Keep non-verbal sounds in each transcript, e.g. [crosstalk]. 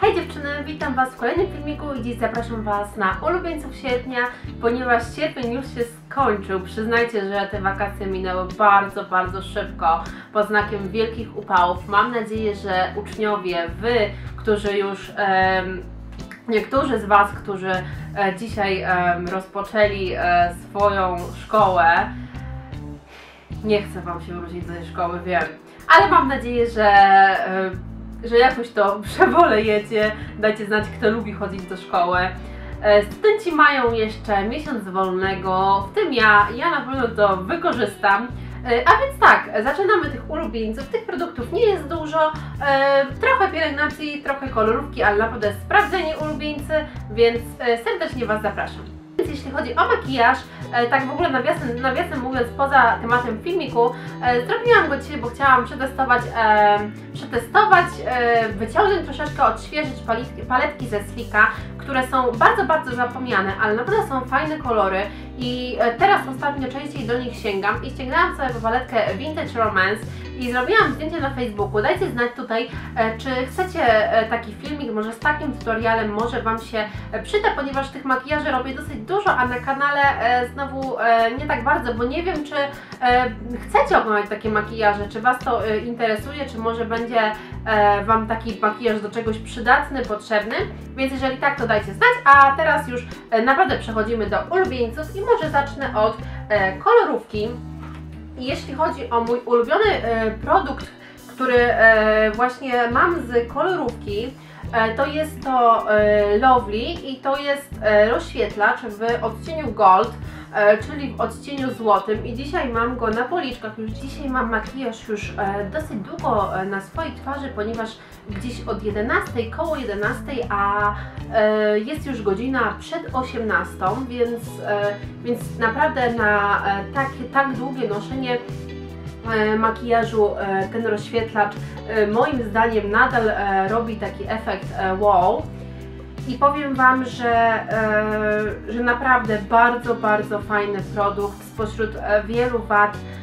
Hej dziewczyny, witam Was w kolejnym filmiku i dziś zapraszam Was na ulubieńców sierpnia, ponieważ sierpień już się skończył. Przyznajcie, że te wakacje minęły bardzo, bardzo szybko pod znakiem wielkich upałów. Mam nadzieję, że uczniowie, Wy, którzy już... em, Niektórzy z Was, którzy e, dzisiaj rozpoczęli e, swoją szkołę, nie chcę Wam się wrócić do tej szkoły, wiem, ale mam nadzieję, że, e, że jakoś to [laughs] przewolejecie. Dajcie znać, kto lubi chodzić do szkoły. E, Studenci mają jeszcze miesiąc wolnego, w tym ja, ja na pewno to wykorzystam. E, A więc tak, zaczynamy tych ulubieńców. Tych produktów nie jest dużo, e, trochę pielęgnacji, trochę kolorówki, ale naprawdę sprawdzeni ulubieńcy, więc serdecznie Was zapraszam. Więc jeśli chodzi o makijaż, e, tak w ogóle nawiasem, nawiasem mówiąc, poza tematem filmiku, e, zrobiłam go dzisiaj, bo chciałam przetestować, e, przetestować wyciągnąć troszeczkę, odświeżyć paletki, paletki ze Slika, które są bardzo, bardzo zapomniane, ale naprawdę są fajne kolory i e, teraz ostatnio częściej do nich sięgam i ściągnęłam sobie paletkę Vintage Romance i zrobiłam zdjęcie na Facebooku. Dajcie znać tutaj, e, czy chcecie e, taki filmik, może z takim tutorialem, może Wam się przyda, ponieważ tych makijaży robię dosyć dużo, a na kanale znowu nie tak bardzo, bo nie wiem, czy chcecie oglądać takie makijaże, czy Was to interesuje, czy może będzie Wam taki makijaż do czegoś przydatny, potrzebny, więc jeżeli tak, to dajcie znać, a teraz już naprawdę przechodzimy do ulubieńców i może zacznę od e, kolorówki. Jeśli chodzi o mój ulubiony e, produkt, który e, właśnie mam z kolorówki, to jest to e, Lovely i to jest e, rozświetlacz w odcieniu Gold, e, czyli w odcieniu złotym. I dzisiaj mam go na policzkach, już dzisiaj mam makijaż już e, dosyć długo e, na swojej twarzy, ponieważ gdzieś od 11, koło 11, a e, jest już godzina przed 18, więc, e, więc naprawdę na e, takie, tak długie noszenie e, makijażu e, ten rozświetlacz e, moim zdaniem nadal e, robi taki efekt e, wow. I powiem Wam, że, e, że naprawdę bardzo, bardzo fajny produkt spośród e, wielu wad, e,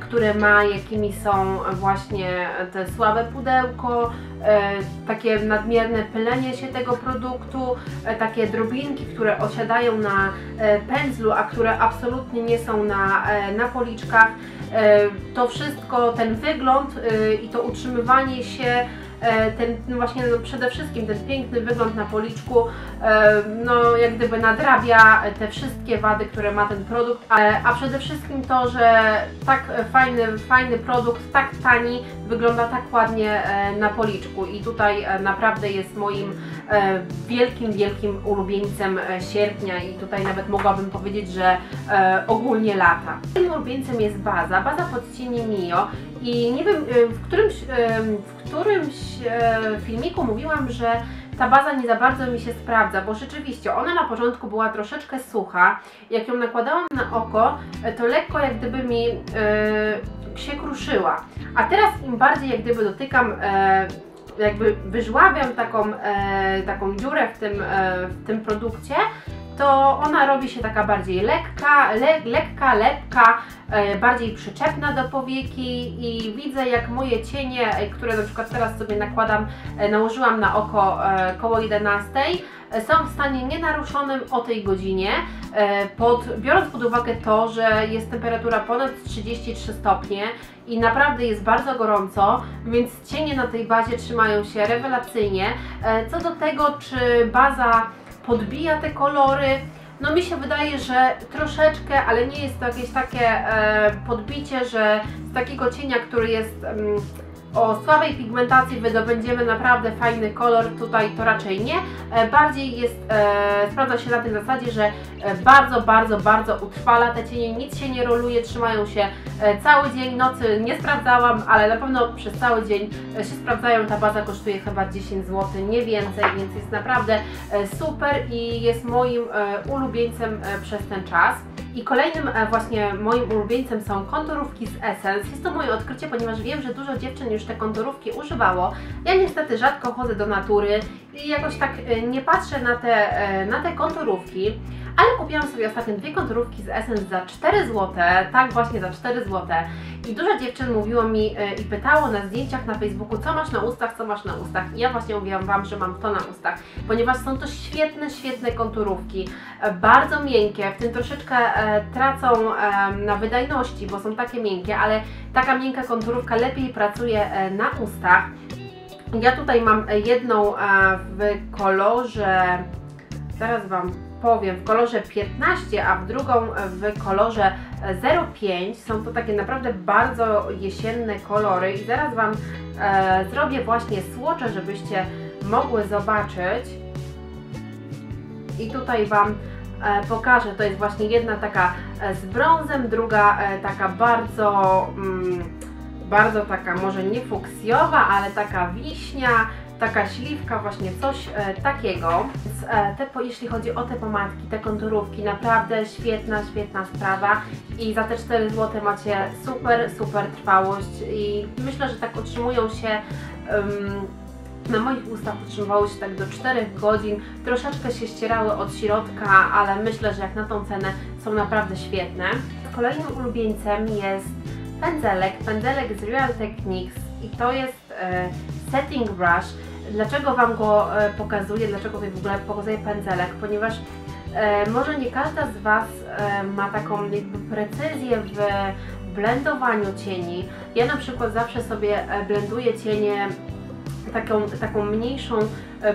które ma, jakimi są właśnie te słabe pudełko, e, takie nadmierne pylenie się tego produktu, e, takie drobinki, które osiadają na e, pędzlu, a które absolutnie nie są na, e, na policzkach. E, To wszystko, ten wygląd e, i to utrzymywanie się, e, ten no właśnie no przede wszystkim ten piękny wygląd na policzku, e, no jak gdyby nadrabia te wszystkie wady, które ma ten produkt, a, a przede wszystkim to, że tak fajny, fajny produkt, tak tani, wygląda tak ładnie e, na policzku. I tutaj e, naprawdę jest moim e, wielkim, wielkim ulubieńcem e, sierpnia. I tutaj nawet mogłabym powiedzieć, że e, ogólnie lata. Moim ulubieńcem jest baza, baza w odcieniu Mio. I nie wiem, e, w którymś, e, w którymś e, filmiku mówiłam, że ta baza nie za bardzo mi się sprawdza, bo rzeczywiście ona na początku była troszeczkę sucha. Jak ją nakładałam na oko, e, to lekko jak gdyby mi e, się kruszyła. A teraz im bardziej jak gdyby dotykam, e, jakby wyżłabiam taką, e, taką dziurę w tym, w tym produkcie, to ona robi się taka bardziej lekka, le, lekka, lepka, e, bardziej przyczepna do powieki i widzę jak moje cienie, e, które na przykład teraz sobie nakładam, e, nałożyłam na oko e, koło 11, e, są w stanie nienaruszonym o tej godzinie, e, pod, biorąc pod uwagę to, że jest temperatura ponad 33 stopnie i naprawdę jest bardzo gorąco, więc cienie na tej bazie trzymają się rewelacyjnie. Co do tego, czy baza podbija te kolory. No mi się wydaje, że troszeczkę, ale nie jest to jakieś takie e, podbicie, że z takiego cienia, który jest mm, o słabej pigmentacji wydobędziemy naprawdę fajny kolor, tutaj to raczej nie. E, bardziej jest, e, sprawdza się na tej zasadzie, że e, bardzo, bardzo, bardzo utrwala te cienie, nic się nie roluje, trzymają się e, cały dzień, nocy nie sprawdzałam, ale na pewno przez cały dzień się sprawdzają. Ta baza kosztuje chyba 10 zł, nie więcej, więc jest naprawdę super i jest moim ulubieńcem przez ten czas. I kolejnym e, właśnie moim ulubieńcem są konturówki z Essence. Jest to moje odkrycie, ponieważ wiem, że dużo dziewczyn już te konturówki używało. Ja niestety rzadko chodzę do natury jakoś tak e, nie patrzę na te, e, na te konturówki, ale kupiłam sobie ostatnio dwie konturówki z Essence za 4 zł, tak właśnie za 4 zł. I dużo dziewczyn mówiło mi e, i pytało na zdjęciach na Facebooku, co masz na ustach, co masz na ustach. I ja właśnie mówiłam Wam, że mam to na ustach, ponieważ są to świetne, świetne konturówki, bardzo miękkie, w tym troszeczkę tracą na wydajności, bo są takie miękkie, ale taka miękka konturówka lepiej pracuje na ustach. Ja tutaj mam e, jedną e, w kolorze, zaraz Wam powiem, w kolorze 15, a w drugą w kolorze 05. Są to takie naprawdę bardzo jesienne kolory i zaraz Wam e, zrobię właśnie słocze, żebyście mogły zobaczyć. I tutaj Wam e, pokażę, to jest właśnie jedna taka e, z brązem, druga e, taka bardzo, mm, bardzo taka może nie fuksjowa, ale taka wiśnia, taka śliwka, właśnie coś e, takiego. Więc, e, te, jeśli chodzi o te pomadki, te konturówki, naprawdę świetna, świetna sprawa i za te 4 zł macie super, super trwałość i myślę, że tak utrzymują się em, na moich ustach utrzymywały się tak do 4 godzin, troszeczkę się ścierały od środka, ale myślę, że jak na tą cenę są naprawdę świetne. Kolejnym ulubieńcem jest pędzelek, pędzelek z Real Techniques i to jest e, setting brush. Dlaczego Wam go e, pokazuję, dlaczego w ogóle pokazuję pędzelek? Ponieważ e, może nie każda z Was ma taką jakby precyzję w blendowaniu cieni. Ja na przykład zawsze sobie blenduję cienie taką, taką mniejszą,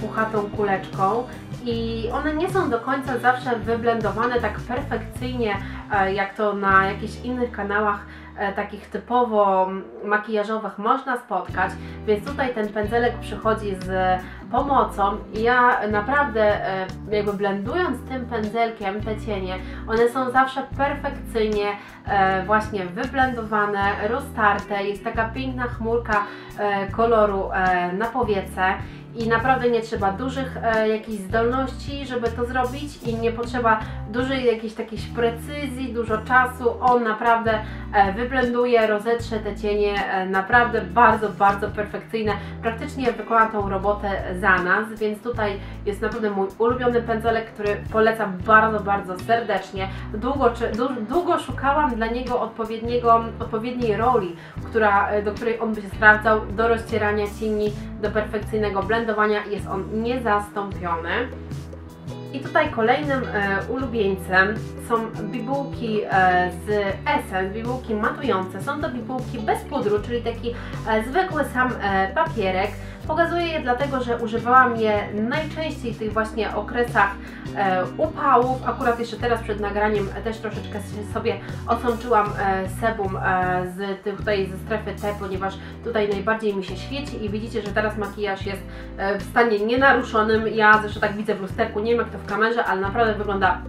puchatą kuleczką i one nie są do końca zawsze wyblendowane tak perfekcyjnie, jak to na jakichś innych kanałach takich typowo makijażowych można spotkać, więc tutaj ten pędzelek przychodzi z pomocą i ja naprawdę e, jakby blendując tym pędzelkiem te cienie, one są zawsze perfekcyjnie e, właśnie wyblendowane, roztarte, jest taka piękna chmurka e, koloru e, na powiece i naprawdę nie trzeba dużych e, jakichś zdolności, żeby to zrobić i nie potrzeba dużej jakiejś takiej precyzji, dużo czasu. On naprawdę e, wyblenduje, rozetrze te cienie, e, naprawdę bardzo, bardzo perfekcyjne. Praktycznie wykona tą robotę za nas, więc tutaj jest naprawdę mój ulubiony pędzelek, który polecam bardzo, bardzo serdecznie. Długo, czy, du, długo szukałam dla niego odpowiedniego, odpowiedniej roli, która, e, do której on by się sprawdzał, do rozcierania cieni, do perfekcyjnego blendowania. Jest on niezastąpiony. I tutaj kolejnym e, ulubieńcem są bibułki e, z Essence, bibułki matujące. Są to bibułki bez pudru, czyli taki e, zwykły sam e, papierek. Pokazuję je dlatego, że używałam je najczęściej w tych właśnie okresach e, upałów. Akurat jeszcze teraz przed nagraniem też troszeczkę sobie osączyłam e, sebum e, z tutaj ze strefy T, ponieważ tutaj najbardziej mi się świeci i widzicie, że teraz makijaż jest e, w stanie nienaruszonym. Ja zresztą tak widzę w lusterku, nie wiem jak to w kamerze, ale naprawdę wygląda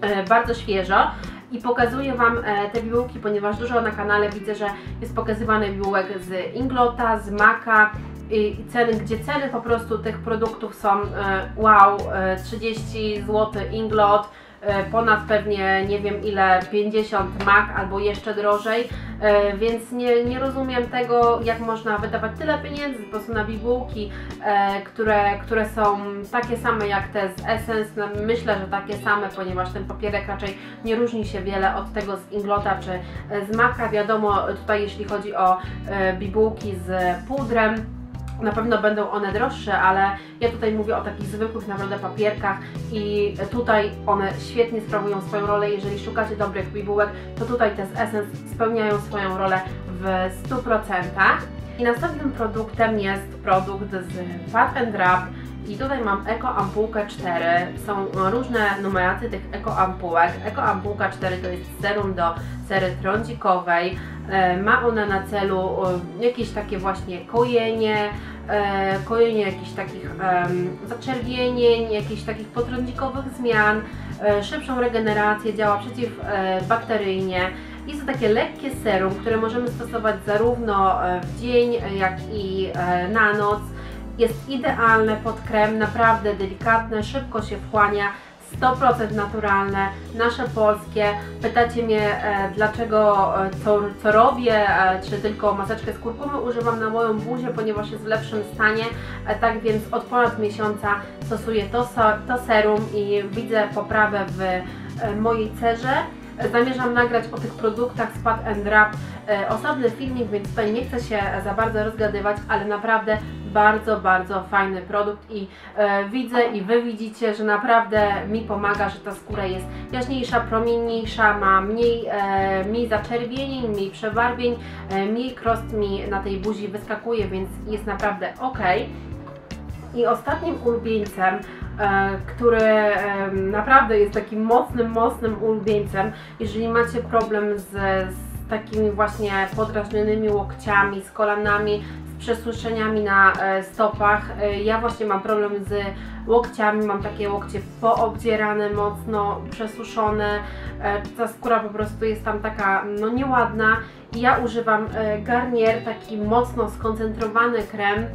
e, bardzo świeżo. I pokazuję Wam e, te bibułki, ponieważ dużo na kanale widzę, że jest pokazywany bibułek z Inglota, z Maka i ceny, gdzie ceny po prostu tych produktów są e, wow, e, 30 zł Inglot, e, ponad pewnie nie wiem ile, 50 Mac albo jeszcze drożej, e, więc nie, nie rozumiem tego, jak można wydawać tyle pieniędzy po prostu na bibułki, e, które, które są takie same jak te z Essence, no, myślę, że takie same, ponieważ ten papierek raczej nie różni się wiele od tego z Inglota czy e, z Maca, wiadomo tutaj jeśli chodzi o e, bibułki z pudrem, na pewno będą one droższe, ale ja tutaj mówię o takich zwykłych naprawdę papierkach i tutaj one świetnie sprawują swoją rolę. Jeżeli szukacie dobrych bibułek, to tutaj te z Essence spełniają swoją rolę w 100%. I następnym produktem jest produkt z Pat and Wrap i tutaj mam Eko Ampułkę 4. Są różne numeracje tych Eko Ampułek. Eko Ampułka 4 to jest serum do cery trądzikowej. E, Ma ona na celu e, jakieś takie właśnie kojenie, e, kojenie jakichś takich zaczerwienień, jakichś takich potrądzikowych zmian, szybszą regenerację, działa przeciwbakteryjnie. Jest to takie lekkie serum, które możemy stosować zarówno e, w dzień, e, jak i e, na noc. Jest idealne pod krem, naprawdę delikatne, szybko się wchłania, 100% naturalne, nasze polskie. Pytacie mnie dlaczego, co, co robię, czy tylko maseczkę z kurkumy używam na moją buzię, ponieważ jest w lepszym stanie. Tak więc od ponad miesiąca stosuję to, to serum i widzę poprawę w mojej cerze. Zamierzam nagrać o tych produktach Spad and Wrap e, osobny filmik, więc tutaj nie chcę się za bardzo rozgadywać, ale naprawdę bardzo, bardzo fajny produkt i e, widzę i Wy widzicie, że naprawdę mi pomaga, że ta skóra jest jaśniejsza, promienniejsza, ma mniej, e, mniej zaczerwienień, mniej przebarwień, e, mniej krost mi na tej buzi wyskakuje, więc jest naprawdę ok. I ostatnim ulubieńcem, który e, naprawdę jest takim mocnym, mocnym ulubieńcem, jeżeli macie problem z, z takimi właśnie podrażnionymi łokciami, z kolanami, z przesuszeniami na e, stopach. E, Ja właśnie mam problem z łokciami, mam takie łokcie poobdzierane mocno, przesuszone. Ta skóra po prostu jest tam taka no nieładna. Ja używam Garnier, taki mocno skoncentrowany krem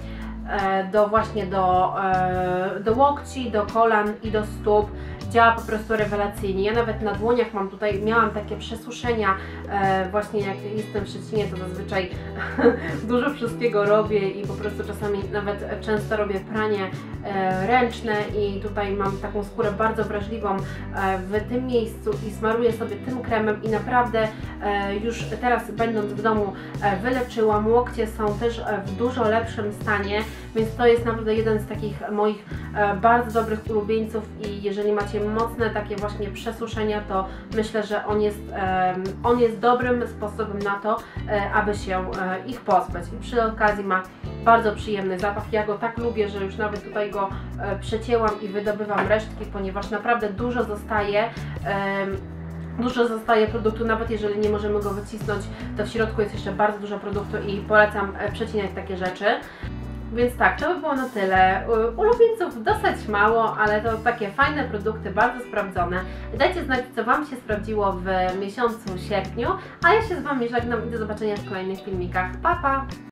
do właśnie do, e, do łokci, do kolan i do stóp. Działa po prostu rewelacyjnie. Ja nawet na dłoniach mam tutaj, miałam takie przesuszenia, e, właśnie jak jestem w Szczecinie, to zazwyczaj [laughs] dużo wszystkiego robię i po prostu czasami nawet często robię pranie e, ręczne i tutaj mam taką skórę bardzo wrażliwą e, w tym miejscu i smaruję sobie tym kremem i naprawdę e, już teraz będąc w domu e, wyleczyłam. Łokcie są też e, w dużo lepszym stanie, więc to jest naprawdę jeden z takich moich e, bardzo dobrych ulubieńców i jeżeli macie mocne takie właśnie przesuszenia, to myślę, że on jest, on jest dobrym sposobem na to, e, aby się e, ich pozbyć. I przy okazji ma bardzo przyjemny zapach. Ja go tak lubię, że już nawet tutaj go przecięłam i wydobywam resztki, ponieważ naprawdę dużo zostaje. Dużo zostaje produktu, nawet jeżeli nie możemy go wycisnąć, to w środku jest jeszcze bardzo dużo produktu i polecam przecinać takie rzeczy. Więc tak, to by było na tyle. Ulubieńców dosyć mało, ale to takie fajne produkty, bardzo sprawdzone. Dajcie znać, co Wam się sprawdziło w miesiącu sierpniu, a ja się z Wami żegnam i do zobaczenia w kolejnych filmikach. Pa, pa!